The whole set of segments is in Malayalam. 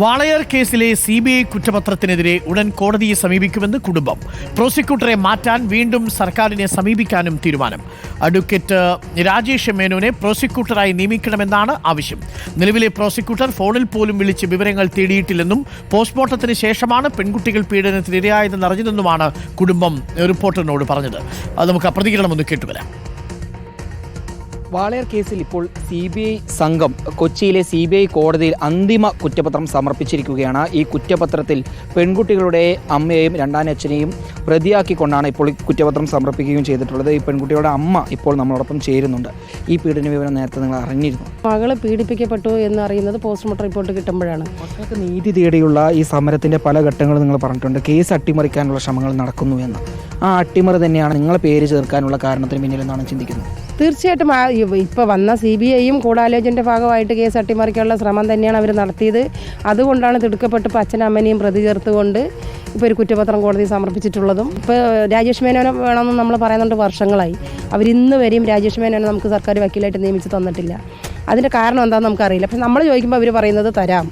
വാളയാർ കേസിലെ സി ബി ഐ കുറ്റപത്രത്തിനെതിരെ ഉടൻ കോടതിയെ സമീപിക്കുമെന്ന് കുടുംബം. പ്രോസിക്യൂട്ടറെ മാറ്റാൻ വീണ്ടും സർക്കാരിനെ സമീപിക്കാനും തീരുമാനം. അഡ്വക്കേറ്റ് രാജേഷ് മേനോനെ പ്രോസിക്യൂട്ടറായി നിയമിക്കണമെന്നാണ് ആവശ്യം. നിലവിലെ പ്രോസിക്യൂട്ടർ ഫോണിൽ പോലും വിളിച്ച് വിവരങ്ങൾ തേടിയിട്ടില്ലെന്നും പോസ്റ്റ്മോർട്ടത്തിന് ശേഷമാണ് പെൺകുട്ടികൾ പീഡനത്തിനിരയായതെന്ന് അറിഞ്ഞതെന്നുമാണ് കുടുംബം റിപ്പോർട്ടറിനോട് പറഞ്ഞത്. അത് നമുക്ക് പ്രതികരണം ഒന്ന് കേട്ടുവരാം. വാളയാർ കേസിൽ ഇപ്പോൾ സി ബി ഐ സംഘം കൊച്ചിയിലെ സി ബി ഐ കോടതിയിൽ അന്തിമ കുറ്റപത്രം സമർപ്പിച്ചിരിക്കുകയാണ്. ഈ കുറ്റപത്രത്തിൽ പെൺകുട്ടികളുടെ അമ്മയെയും രണ്ടാനച്ഛനെയും പ്രതിയാക്കിക്കൊണ്ടാണ് ഇപ്പോൾ ഈ കുറ്റപത്രം സമർപ്പിക്കുകയും ചെയ്തിട്ടുള്ളത്. ഈ പെൺകുട്ടിയുടെ അമ്മ ഇപ്പോൾ നമ്മളോടൊപ്പം ചേരുന്നുണ്ട്. ഈ പീഡന വിവരം നേരത്തെ നിങ്ങൾ അറിഞ്ഞിരുന്നു. മകളെ പീഡിപ്പിക്കപ്പെട്ടു എന്ന് അറിയുന്നത് പോസ്റ്റ്മോർട്ടം റിപ്പോർട്ട് കിട്ടുമ്പോഴാണ്. മക്കൾക്ക് നീതി തേടിയുള്ള ഈ സമരത്തിന്റെ പല ഘട്ടങ്ങളും നിങ്ങൾ പറഞ്ഞിട്ടുണ്ട്. കേസ് അട്ടിമറിക്കാനുള്ള ശ്രമങ്ങൾ നടക്കുന്നു എന്ന്. ആ അട്ടിമറി തന്നെയാണ് നിങ്ങളെ പേര് ചേർക്കാനുള്ള കാരണത്തിന് പിന്നിലെന്നാണ് ചിന്തിക്കുന്നത്. തീർച്ചയായിട്ടും ഇപ്പോൾ വന്ന സി ബി ഐയും കൂടാലോചന്റെ ഭാഗമായിട്ട് കേസ് അട്ടിമറിക്കാനുള്ള ശ്രമം തന്നെയാണ് അവർ നടത്തിയത്. അതുകൊണ്ടാണ് തിടുക്കപ്പെട്ട് ഇപ്പോൾ അച്ഛനും അമ്മനെയും പ്രതി ചേർത്തുകൊണ്ട് ഇപ്പോൾ ഒരു കുറ്റപത്രം കോടതി സമർപ്പിച്ചിട്ടുള്ളതും. ഇപ്പോൾ രാജേഷ് മേനോനെ വേണമെന്ന് നമ്മൾ പറയുന്നുണ്ട് വർഷങ്ങളായി. അവരിന്ന് വരെയും രാജേഷ് മേനോനെ നമുക്ക് സർക്കാർ വക്കീലായിട്ട് നിയമിച്ച് തന്നിട്ടില്ല. അതിന്റെ കാരണം എന്താണെന്ന് നമുക്കറിയില്ല. പക്ഷെ നമ്മൾ ചോദിക്കുമ്പോൾ അവർ പറയുന്നത് തരാം.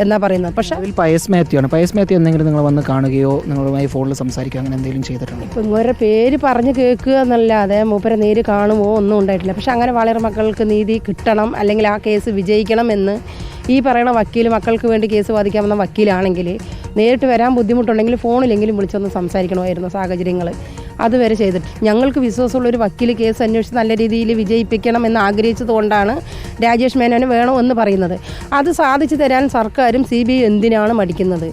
എന്നാ പറയുന്നത്. പക്ഷേ അതിൽ പയസ് മാത്യു ആണ്. പയസ് മാത്യു എന്തെങ്കിലും നിങ്ങൾ വന്ന് കാണുകയോ നിങ്ങളുമായി ഫോണിൽ സംസാരിക്കുക അങ്ങനെ എന്തെങ്കിലും ചെയ്തിട്ടുണ്ടോ? ഇപ്പം ഇവരുടെ പേര് പറഞ്ഞ് കേൾക്കുക എന്നല്ലാതെ മൂപ്പരെ നേര് കാണുമോ ഒന്നും ഉണ്ടായിട്ടില്ല. പക്ഷെ അങ്ങനെ വളരെ മക്കൾക്ക് നീതി കിട്ടണം അല്ലെങ്കിൽ ആ കേസ് വിജയിക്കണം എന്ന് ഈ പറയുന്ന വക്കീൽ മക്കൾക്ക് വേണ്ടി കേസ് വാദിക്കാൻ വന്ന വക്കീലാണെങ്കിൽ നേരിട്ട് വരാൻ ബുദ്ധിമുട്ടുണ്ടെങ്കിൽ ഫോണിലെങ്കിലും വിളിച്ചൊന്ന് സംസാരിക്കണമായിരുന്നു സാഹചര്യങ്ങൾ അതുവരെ ചെയ്തിട്ട്. ഞങ്ങൾക്ക് വിശ്വാസമുള്ള ഒരു വക്കീൽ കേസ് അന്വേഷിച്ച് നല്ല രീതിയിൽ വിജയിപ്പിക്കണം എന്ന് ആഗ്രഹിച്ചതുകൊണ്ടാണ് രാജേഷ് മേനോന് വേണോ വേണമെന്ന് പറയുന്നത്. അത് സാധിച്ചു തരാൻ സർക്കാരും സി എന്തിനാണ് മടിക്കുന്നത്?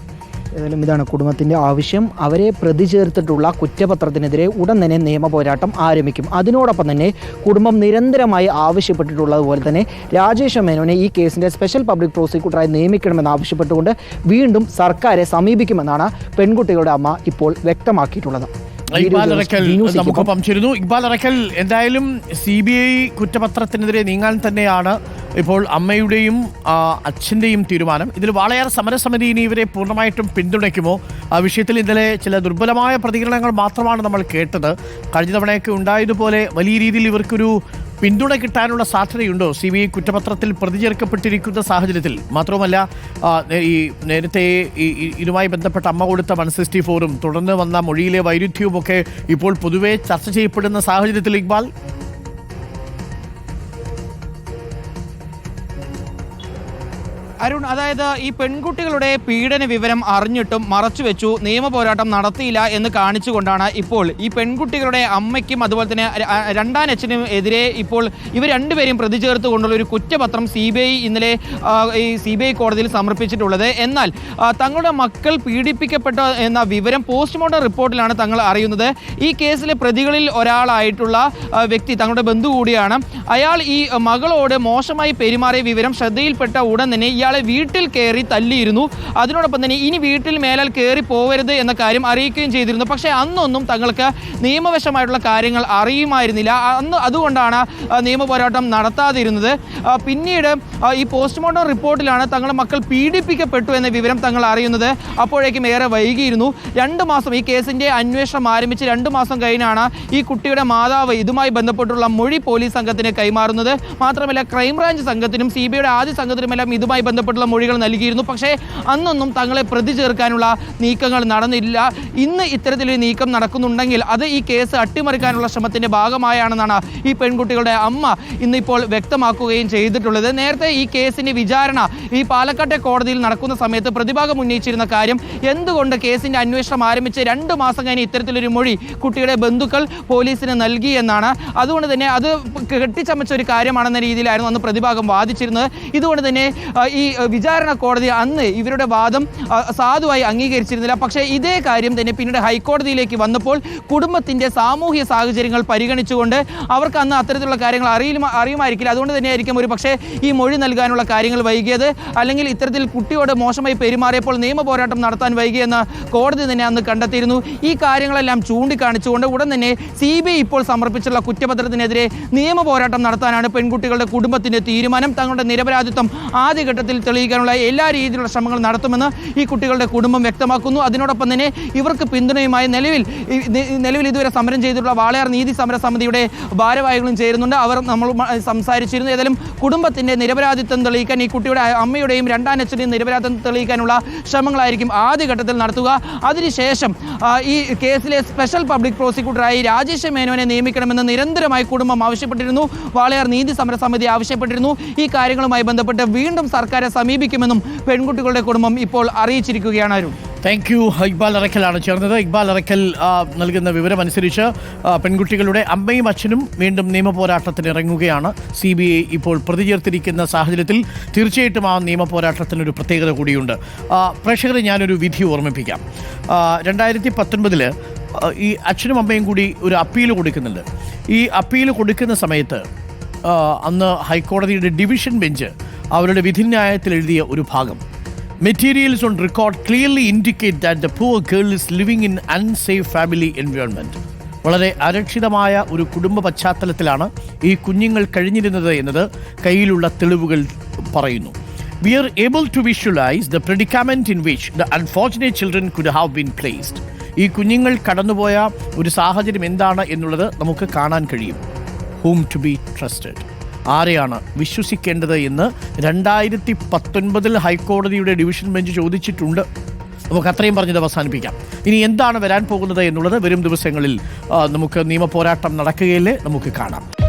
ഏതായാലും ഇതാണ് കുടുംബത്തിന്റെ ആവശ്യം. അവരെ പ്രതി ചേർത്തിട്ടുള്ള കുറ്റപത്രത്തിനെതിരെ ഉടൻ തന്നെ നിയമ പോരാട്ടം ആരംഭിക്കും. അതിനോടൊപ്പം തന്നെ കുടുംബം നിരന്തരമായി ആവശ്യപ്പെട്ടിട്ടുള്ളതുപോലെ തന്നെ രാജേഷ് മേനോനെ ഈ കേസിന്റെ സ്പെഷ്യൽ പബ്ലിക് പ്രോസിക്യൂട്ടറായി നിയമിക്കണമെന്ന് ആവശ്യപ്പെട്ടുകൊണ്ട് വീണ്ടും സർക്കാരെ സമീപിക്കുമെന്നാണ് പെൺകുട്ടികളുടെ അമ്മ ഇപ്പോൾ വ്യക്തമാക്കിയിട്ടുള്ളത്. ഇക്ബാൽ അറക്കൽ വീഡിയോ ജേർണലിസ്റ്റ് നമുക്കൊപ്പം ചേരുന്നു ഇക്ബാൽ അറക്കൽ എന്തായാലും സി ബി ഐ കുറ്റപത്രത്തിനെതിരെ നീങ്ങാൻ തന്നെയാണ് ഇപ്പോൾ അമ്മയുടെയും അച്ഛന്റെയും അച്ഛന്റെയും തീരുമാനം. ഇതിൽ വാളയാർ സമരസമിതി ഇനി ഇവരെ പൂർണമായിട്ടും പിന്തുണയ്ക്കുമോ? ആ വിഷയത്തിൽ ഇന്നലെ ചില ദുർബലമായ പ്രതികരണങ്ങൾ മാത്രമാണ് നമ്മൾ കേട്ടത്. കഴിഞ്ഞ തവണയൊക്കെ ഉണ്ടായതുപോലെ വലിയ രീതിയിൽ ഇവർക്കൊരു പിന്തുണ കിട്ടാനുള്ള സാധ്യതയുണ്ടോ? സി ബി ഐ കുറ്റപത്രത്തിൽ പ്രതി ചേർക്കപ്പെട്ടിരിക്കുന്ന സാഹചര്യത്തിൽ. മാത്രവുമല്ല ഈ നേരത്തെ ഇതുമായി ബന്ധപ്പെട്ട അമ്മ കൊടുത്ത വൺ സിക്സ്റ്റി ഫോറും തുടർന്ന് വന്ന മൊഴിയിലെ വൈരുദ്ധ്യവും ഒക്കെ ഇപ്പോൾ പൊതുവെ ചർച്ച ചെയ്യപ്പെടുന്ന സാഹചര്യത്തിൽ ഇക്ബാൽ? അരുൺ അതായത് ഈ പെൺകുട്ടികളുടെ പീഡന വിവരം അറിഞ്ഞിട്ടും മറച്ചുവെച്ചു നിയമ പോരാട്ടം നടത്തിയില്ല എന്ന് കാണിച്ചുകൊണ്ടാണ് ഇപ്പോൾ ഈ പെൺകുട്ടികളുടെ അമ്മയ്ക്കും അതുപോലെ തന്നെ രണ്ടാം അച്ഛനും എതിരെ ഇപ്പോൾ ഇവർ രണ്ടുപേരും പ്രതി ചേർത്തുകൊണ്ടുള്ള ഒരു കുറ്റപത്രം സി ബി ഐ ഇന്നലെ ഈ സി ബി ഐ കോടതിയിൽ സമർപ്പിച്ചിട്ടുള്ളത്. എന്നാൽ തങ്ങളുടെ മക്കൾ പീഡിപ്പിക്കപ്പെട്ട എന്ന വിവരം പോസ്റ്റ്മോർട്ടം റിപ്പോർട്ടിലാണ് തങ്ങൾ അറിയുന്നത്. ഈ കേസിലെ പ്രതികളിൽ ഒരാളായിട്ടുള്ള വ്യക്തി തങ്ങളുടെ ബന്ധു കൂടിയാണ്. അയാൾ ഈ മകളോട് മോശമായി പെരുമാറിയ വിവരം ശ്രദ്ധയിൽപ്പെട്ട ഉടൻ തന്നെ ഇയാളെ വീട്ടിൽ കയറി തല്ലിയിരുന്നു. അതിനോടൊപ്പം തന്നെ ഇനി വീട്ടിൽ മേലാൽ കയറി പോവരുത് എന്ന കാര്യം അറിയിക്കുകയും ചെയ്തിരുന്നു. പക്ഷേ അന്നൊന്നും തങ്ങൾക്ക് നിയമവശമായിട്ടുള്ള കാര്യങ്ങൾ അറിയുമായിരുന്നില്ല. അന്ന് അതുകൊണ്ടാണ് നിയമ പോരാട്ടം നടത്താതിരുന്നത്. പിന്നീട് ഈ പോസ്റ്റ്മോർട്ടം റിപ്പോർട്ടിലാണ് തങ്ങളുടെ മക്കൾ പീഡിപ്പിക്കപ്പെട്ടു എന്ന വിവരം തങ്ങൾ അറിയുന്നത്. അപ്പോഴേക്കും ഏറെ വൈകിയിരുന്നു. രണ്ട് മാസം ഈ കേസിന്റെ അന്വേഷണം ആരംഭിച്ച് രണ്ട് മാസം കഴിഞ്ഞാണ് ഈ കുട്ടിയുടെ മാതാവ് ഇതുമായി ബന്ധപ്പെട്ടുള്ള മൊഴി പോലീസ് സംഘത്തിന് കൈമാറുന്നത്. മാത്രമല്ല ക്രൈംബ്രാഞ്ച് സംഘത്തിനും സി ബി ഐയുടെ ആദ്യ സംഘത്തിനുമെല്ലാം ഇതുമായി ബന്ധപ്പെട്ടുള്ള മൊഴികൾ നൽകിയിരുന്നു. പക്ഷേ അന്നൊന്നും തങ്ങളെ പ്രതി ചേർക്കാനുള്ള നീക്കങ്ങൾ നടന്നില്ല. ഇന്ന് ഇത്തരത്തിലൊരു നീക്കം നടക്കുന്നുണ്ടെങ്കിൽ അത് ഈ കേസ് അട്ടിമറിക്കാനുള്ള ശ്രമത്തിന്റെ ഭാഗമായാണെന്നാണ് ഈ പെൺകുട്ടികളുടെ അമ്മ ഇന്നിപ്പോൾ വ്യക്തമാക്കുകയും ചെയ്തിട്ടുള്ളത്. നേരത്തെ ഈ കേസിന്റെ വിചാരണ ഈ പാലക്കാട്ടെ കോടതിയിൽ നടക്കുന്ന സമയത്ത് പ്രതിഭാഗം ഉന്നയിച്ചിരുന്ന കാര്യം എന്തുകൊണ്ട് കേസിന്റെ അന്വേഷണം ആരംഭിച്ച് രണ്ട് മാസം കഴിഞ്ഞ് ഇത്തരത്തിലൊരു മൊഴി കുട്ടിയുടെ ബന്ധുക്കൾ പോലീസിന് നൽകി എന്നാണ്. അതുകൊണ്ട് തന്നെ അത് കെട്ടിച്ചമച്ച ഒരു കാര്യമാണെന്ന രീതിയിലായിരുന്നു അന്ന് പ്രതിഭാഗം വാദിച്ചിരുന്നത്. ഇതുകൊണ്ട് തന്നെ ഈ വിചാരണ കോടതി അന്ന് ഇവരുടെ വാദം സാധുവായി അംഗീകരിച്ചിരുന്നില്ല. പക്ഷേ ഇതേ കാര്യം തന്നെ പിന്നീട് ഹൈക്കോടതിയിലേക്ക് വന്നപ്പോൾ കുടുംബത്തിന്റെ സാമൂഹ്യ സാഹചര്യങ്ങൾ പരിഗണിച്ചുകൊണ്ട് അവർക്ക് അന്ന് അത്തരത്തിലുള്ള കാര്യങ്ങൾ അറിയില്ല അറിയുമായിരിക്കില്ല. അതുകൊണ്ട് തന്നെയായിരിക്കും ഒരു പക്ഷേ ഈ മൊഴി നൽകാനുള്ള കാര്യങ്ങൾ വൈകിയത്. അല്ലെങ്കിൽ ഇത്തരത്തിൽ കുട്ടിയോട് മോശമായി പെരുമാറിയപ്പോൾ നിയമ പോരാട്ടം നടത്താൻ വൈകിയെന്ന് കോടതി തന്നെ അന്ന് കണ്ടെത്തിയിരുന്നു. ഈ കാര്യങ്ങളെല്ലാം ചൂണ്ടിക്കാണിച്ചുകൊണ്ട് ഉടൻ തന്നെ സി ബി ഐ ഇപ്പോൾ സമർപ്പിച്ചുള്ള കുറ്റപത്രത്തിനെതിരെ നിയമ പോരാട്ടം നടത്താനാണ് പെൺകുട്ടികളുടെ കുടുംബത്തിന്റെ തീരുമാനം. തങ്ങളുടെ നിരപരാധിത്വം ആദ്യഘട്ടത്തിൽ തെളിയിക്കാനുള്ള എല്ലാ രീതിയിലുള്ള ശ്രമങ്ങൾ നടത്തുമെന്ന് ഈ കുട്ടികളുടെ കുടുംബം വ്യക്തമാക്കുന്നു. അതിനോടൊപ്പം തന്നെ ഇവർക്ക് പിന്തുണയുമായി നിലവിൽ നിലവിൽ ഇതുവരെ സമരം ചെയ്തിട്ടുള്ള വാളയാർ നീതി സമര സമിതിയുടെ ഭാരവാഹികളും ചേരുന്നുണ്ട്. അവർ നമ്മൾ സംസാരിച്ചിരുന്നു. ഏതായാലും കുടുംബത്തിന്റെ നിരപരാധിത്വം തെളിയിക്കാൻ ഈ കുട്ടിയുടെ അമ്മയുടെയും രണ്ടാം അച്ഛന്റെയും നിരപരാധിത്വം തെളിയിക്കാനുള്ള ശ്രമങ്ങളായിരിക്കും ആദ്യഘട്ടത്തിൽ നടത്തുക. അതിനുശേഷം ഈ കേസിലെ സ്പെഷ്യൽ പബ്ലിക് പ്രോസിക്യൂട്ടറായി രാജേഷ് മേനോനെ നിയമിക്കണമെന്ന് നിരന്തരമായി കുടുംബം ആവശ്യപ്പെട്ടിരുന്നു. വാളയാർ നീതി സമര സമിതി ആവശ്യപ്പെട്ടിരുന്നു. ഈ കാര്യങ്ങളുമായി ബന്ധപ്പെട്ട് വീണ്ടും സർക്കാരെ സമീപിക്കുമെന്നും പെൺകുട്ടികളുടെ കുടുംബം ഇപ്പോൾ അറിയിച്ചിരിക്കുകയാണ് അരുൺ. താങ്ക് യു ഇക്ബാൽ അറക്കലാണ് ചേർന്നത്. ഇക്ബാൽ അറക്കൽ നൽകുന്ന വിവരമനുസരിച്ച് അനുസരിച്ച് പെൺകുട്ടികളുടെ അമ്മയും അച്ഛനും വീണ്ടും നിയമ പോരാട്ടത്തിന് ഇറങ്ങുകയാണ്. സി ബി ഐ ഇപ്പോൾ പ്രതി ചേർത്തിരിക്കുന്ന സാഹചര്യത്തിൽ തീർച്ചയായിട്ടും ആ നിയമ പോരാട്ടത്തിനൊരു പ്രത്യേകത കൂടിയുണ്ട്. പ്രേക്ഷകരെ ഞാനൊരു വിധി ഓർമ്മിപ്പിക്കാം. രണ്ടായിരത്തി പത്തൊൻപതിൽ ഈ അച്ഛനും അമ്മയും കൂടി ഒരു അപ്പീൽ കൊടുക്കുന്നുണ്ട്. ഈ അപ്പീൽ കൊടുക്കുന്ന സമയത്ത് അന്ന് ഹൈക്കോടതിയുടെ ഡിവിഷൻ ബെഞ്ച് അവരുടെ വിധിന്യായത്തിൽ എഴുതിയ ഒരു ഭാഗം. Materials on record clearly indicate that the poor girl is living in unsafe family environment വളരെ അരക്ഷിതമായ ഒരു കുടുംബ പശ്ചാത്തലത്തിലാണ് ഈ കുഞ്ഞുങ്ങൾ കഴിഞ്ഞിരുന്നത് എന്നത് കയ്യിലുള്ള തെളിവുകൾ പറയുന്നു. We are able to visualise the predicament in which the unfortunate children could have been placed ഈ കുഞ്ഞുങ്ങൾ കടന്നുപോയ ഒരു സാഹചര്യം എന്താണ് എന്നുള്ളത് നമുക്ക് കാണാൻ കഴിയും. ഹൂം ടു ബി ട്രസ്റ്റഡ് ആരെയാണ് വിശ്വസിക്കേണ്ടത് എന്ന് രണ്ടായിരത്തി പത്തൊൻപതിൽ ഹൈക്കോടതിയുടെ ഡിവിഷൻ ബെഞ്ച് ചോദിച്ചിട്ടുണ്ട്. നമുക്ക് അത്രയും പറഞ്ഞത് അവസാനിപ്പിക്കാം. ഇനി എന്താണ് വരാൻ പോകുന്നത് എന്നുള്ളത് വരും ദിവസങ്ങളിൽ നമുക്ക് നിയമ പോരാട്ടം നടക്കുകയല്ലേ? നമുക്ക് കാണാം.